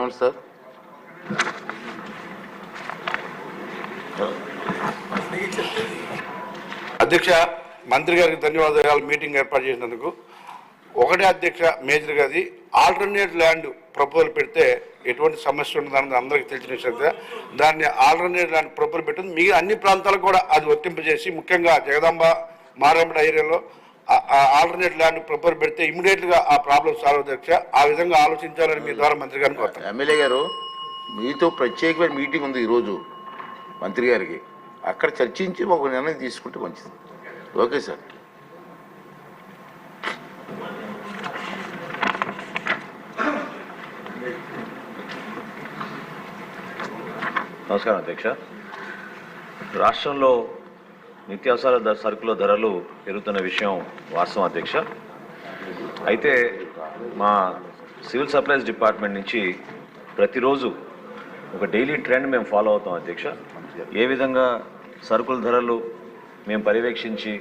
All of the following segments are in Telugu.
అవును సార్. అధ్యక్ష మంత్రి గారికి ధన్యవాదాలు మీటింగ్ ఏర్పాటు చేసినందుకు. ఒకటే అధ్యక్ష మేజర్ గారి ఆల్టర్నేట్ ల్యాండ్ ప్రపోజల్ పెడితే ఎటువంటి సమస్య ఉండదని అందరికీ తెలిసిన విషయంగా దాన్ని ఆల్టర్నేట్ ల్యాండ్ ప్రపోజల్ పెట్టింది. మిగిలిన అన్ని ప్రాంతాలకు కూడా అది వర్తింపజేసి ముఖ్యంగా జగదాంబ మారేమడ ఏరియాలో ఆల్టర్నేట్ ల్యాండ్ ప్రపోజల్ పెడితే ఇమీడియట్గా ఆ ప్రాబ్లం సాల్వ్ అధ్యక్ష ఆ విధంగా ఆలోచించాలని మీ ద్వారా మంత్రి గారిని కోరుతాను ఎమ్మెల్యే గారు మీతో ప్రత్యేకమైన మీటింగ్ ఉంది ఈరోజు మంత్రి గారికి. అక్కడ చర్చించి ఒక నిర్ణయం తీసుకుంటే మంచిది. Okay sir. నమస్కారం అధ్యక్ష. రాష్ట్రంలో నిత్యావసర సరుకుల ధరలు పెరుగుతున్న విషయం వాస్తవం అధ్యక్ష. అయితే మా సివిల్ సప్లైస్ డిపార్ట్మెంట్ నుంచి ప్రతిరోజు ఒక డైలీ ట్రెండ్ మేము ఫాలో అవుతాం అధ్యక్ష. ఏ విధంగా సరుకుల ధరలు మేము పర్యవేక్షించి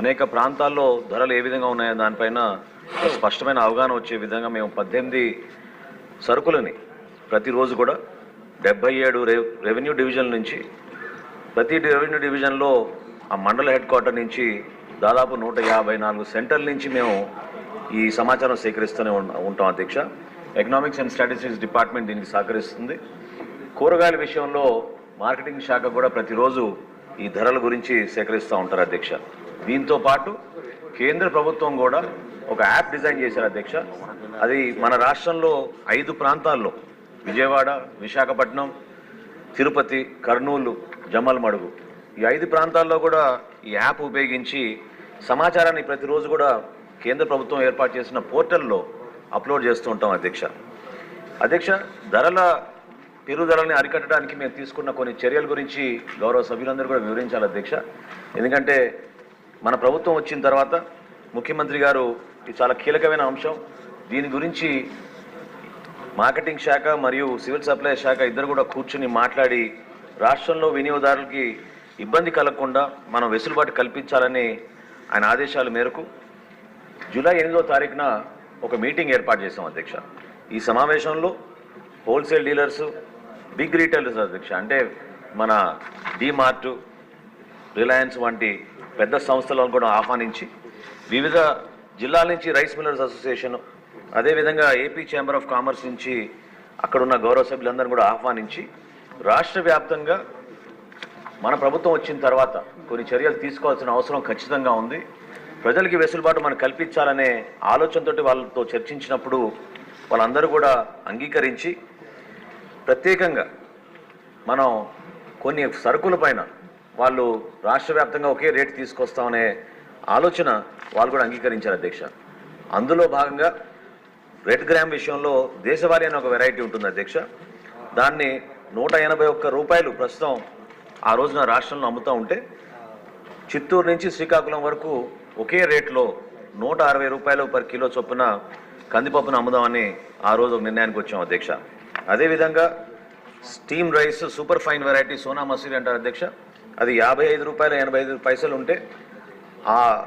అనేక ప్రాంతాల్లో ధరలు ఏ విధంగా ఉన్నాయో దానిపైన స్పష్టమైన అవగాహన వచ్చే విధంగా మేము పద్దెనిమిది సరుకులని ప్రతిరోజు కూడా డెబ్బై ఏడు రెవ్ రెవెన్యూ డివిజన్ నుంచి ప్రతి రెవెన్యూ డివిజన్లో ఆ మండల హెడ్ క్వార్టర్ నుంచి దాదాపు నూట యాభై నాలుగు సెంటర్ల నుంచి మేము ఈ సమాచారం సేకరిస్తూనే ఉంటాం అధ్యక్ష. ఎకనామిక్స్ అండ్ స్ట్రాటజీస్ డిపార్ట్మెంట్ దీనికి సహకరిస్తుంది. కూరగాయల విషయంలో మార్కెటింగ్ శాఖ కూడా ప్రతిరోజు ఈ ధరల గురించి సేకరిస్తూ ఉంటారు అధ్యక్ష. దీంతో పాటు కేంద్ర ప్రభుత్వం కూడా ఒక యాప్ డిజైన్ చేశారు అధ్యక్ష. అది మన రాష్ట్రంలో ఐదు ప్రాంతాల్లో విజయవాడ విశాఖపట్నం తిరుపతి కర్నూలు జమ్మలమడుగు ఈ ఐదు ప్రాంతాల్లో కూడా ఈ యాప్ ఉపయోగించి సమాచారాన్ని ప్రతిరోజు కూడా కేంద్ర ప్రభుత్వం ఏర్పాటు చేసిన పోర్టల్లో అప్లోడ్ చేస్తూ ఉంటాం అధ్యక్ష. అధ్యక్ష ధరల పెరుగుదలని అరికట్టడానికి మేము తీసుకున్న కొన్ని చర్యల గురించి గౌరవ సభ్యులందరూ కూడా వివరించాలి అధ్యక్ష. ఎందుకంటే మన ప్రభుత్వం వచ్చిన తర్వాత ముఖ్యమంత్రి గారు ఇది చాలా కీలకమైన అంశం. దీని గురించి మార్కెటింగ్ శాఖ మరియు సివిల్ సప్లై శాఖ ఇద్దరు కూడా కూర్చుని మాట్లాడి రాష్ట్రంలో వినియోగదారులకి ఇబ్బంది కలగకుండా మనం వెసులుబాటు కల్పించాలని ఆయన ఆదేశాల మేరకు జూలై ఎనిమిదో తారీఖున ఒక మీటింగ్ ఏర్పాటు చేశాం అధ్యక్ష. ఈ సమావేశంలో హోల్సేల్ డీలర్స్ బిగ్ రీటైలర్స్ అధ్యక్ష అంటే మన డీమార్ట్ రిలయన్స్ వంటి పెద్ద సంస్థలను కూడా ఆహ్వానించి వివిధ జిల్లాల నుంచి రైస్ మిల్లర్స్ అసోసియేషన్ అదేవిధంగా ఏపీ ఛాంబర్ ఆఫ్ కామర్స్ నుంచి అక్కడున్న గౌరవ సభ్యులందరినీ కూడా ఆహ్వానించి రాష్ట్ర వ్యాప్తంగా మన ప్రభుత్వం వచ్చిన తర్వాత కొన్ని చర్యలు తీసుకోవాల్సిన అవసరం ఖచ్చితంగా ఉంది. ప్రజలకి వెసులుబాటు మనం కల్పించాలనే ఆలోచనతోటి వాళ్ళతో చర్చించినప్పుడు వాళ్ళందరూ కూడా అంగీకరించి ప్రత్యేకంగా మనం కొన్ని సరుకుల పైన వాళ్ళు రాష్ట్ర వ్యాప్తంగా ఒకే రేటు తీసుకొస్తామనే ఆలోచన వాళ్ళు కూడా అంగీకరించారు అధ్యక్ష. అందులో భాగంగా రెడ్ గ్రామ్ విషయంలో దేశవాళీ అనే ఒక వెరైటీ ఉంటుంది అధ్యక్ష. దాన్ని నూట ఎనభై ఒక్క రూపాయలు ప్రస్తుతం ఆ రోజున రాష్ట్రంలో అమ్ముతూ ఉంటే చిత్తూరు నుంచి శ్రీకాకుళం వరకు ఒకే రేట్లో నూట అరవై రూపాయలు పర్ కిలో చొప్పున కందిపప్పును అమ్ముదామని ఆ రోజు ఒక నిర్ణయానికి వచ్చాం అధ్యక్ష. అదేవిధంగా steam rice super fine variety Sona Masuri అంటారు అధ్యక్ష. అది యాభై ఐదు రూపాయలు ఎనభై ఐదు పైసలు ఉంటే ఆ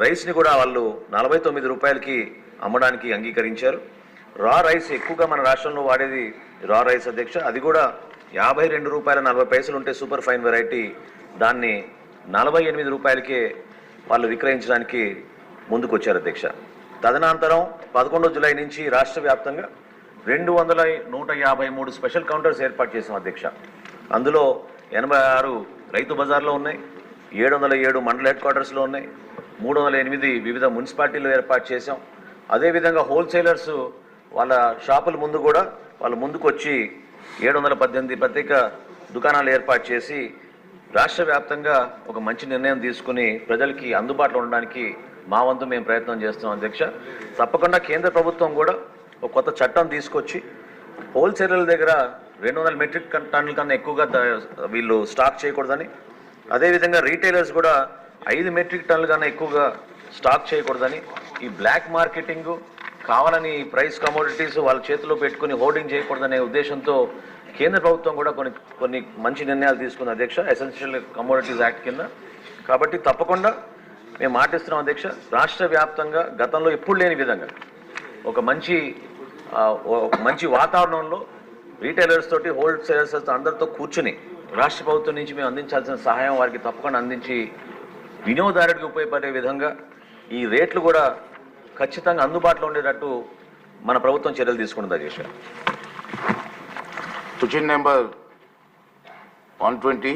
రైస్ని కూడా వాళ్ళు నలభై తొమ్మిది రూపాయలకి అమ్మడానికి అంగీకరించారు. రా రైస్ ఎక్కువగా మన రాష్ట్రంలో వాడేది రా రైస్ అధ్యక్ష. అది కూడా యాభై రెండు రూపాయల నలభై పైసలు ఉంటే సూపర్ ఫైన్ వెరైటీ. దాన్ని నలభై ఎనిమిది రూపాయలకే వాళ్ళు విక్రయించడానికి ముందుకొచ్చారు అధ్యక్ష. తదనంతరం పదకొండో జూలై నుంచి రాష్ట్ర వ్యాప్తంగా రెండు వందల నూట యాభై మూడు స్పెషల్ కౌంటర్స్ ఏర్పాటు చేసాం అధ్యక్ష. అందులో ఎనభై ఆరు రైతు బజార్లో ఉన్నాయి ఏడు వందల ఏడు మండల హెడ్ క్వార్టర్స్లో ఉన్నాయి మూడు వందల ఎనిమిది వివిధ మున్సిపాలిటీలు ఏర్పాటు చేసాం అదేవిధంగా హోల్సేలర్స్ వాళ్ళ షాపుల ముందు కూడా వాళ్ళ ముందుకు వచ్చి ఏడు వందల పద్దెనిమిది ప్రత్యేక దుకాణాలు ఏర్పాటు చేసి రాష్ట్ర వ్యాప్తంగా ఒక మంచి నిర్ణయం తీసుకుని ప్రజలకి అందుబాటులో ఉండడానికి మా వంతు మేము ప్రయత్నం చేస్తాం అధ్యక్ష. తప్పకుండా కేంద్ర ప్రభుత్వం కూడా ఒక కొత్త చట్టం తీసుకొచ్చి హోల్సేలర్ల దగ్గర రెండు వందల మెట్రిక్ టన్- టన్నుల కన్నా ఎక్కువగా వీళ్ళు స్టాక్ చేయకూడదని అదేవిధంగా రీటైలర్స్ కూడా ఐదు మెట్రిక్ టన్నుల కన్నా ఎక్కువగా స్టాక్ చేయకూడదని ఈ బ్లాక్ మార్కెటింగ్ కావాలని ప్రైస్ కమోడిటీస్ వాళ్ళ చేతిలో పెట్టుకుని హోర్డింగ్ చేయకూడదనే ఉద్దేశంతో కేంద్ర ప్రభుత్వం కూడా కొన్ని కొన్ని మంచి నిర్ణయాలు తీసుకుంది అధ్యక్ష ఎసెన్షియల్ కమోడిటీస్ యాక్ట్ కింద. కాబట్టి తప్పకుండా మేము మాటిస్తున్నాం అధ్యక్ష రాష్ట్ర వ్యాప్తంగా గతంలో ఎప్పుడు లేని విధంగా ఒక మంచి మంచి వాతావరణంలో రీటైలర్స్ తోటి హోల్సేలర్స్ అందరితో కూర్చుని రాష్ట్ర ప్రభుత్వం నుంచి మేము అందించాల్సిన సహాయం వారికి తప్పకుండా అందించి వినియోగదారుడికి ఉపయోగపడే విధంగా ఈ రేట్లు కూడా ఖచ్చితంగా అందుబాటులో ఉండేటట్టు మన ప్రభుత్వం చర్యలు తీసుకుంటుంది అధ్యక్ష క్వశ్చన్ నెంబర్ వన్ ట్వంటీ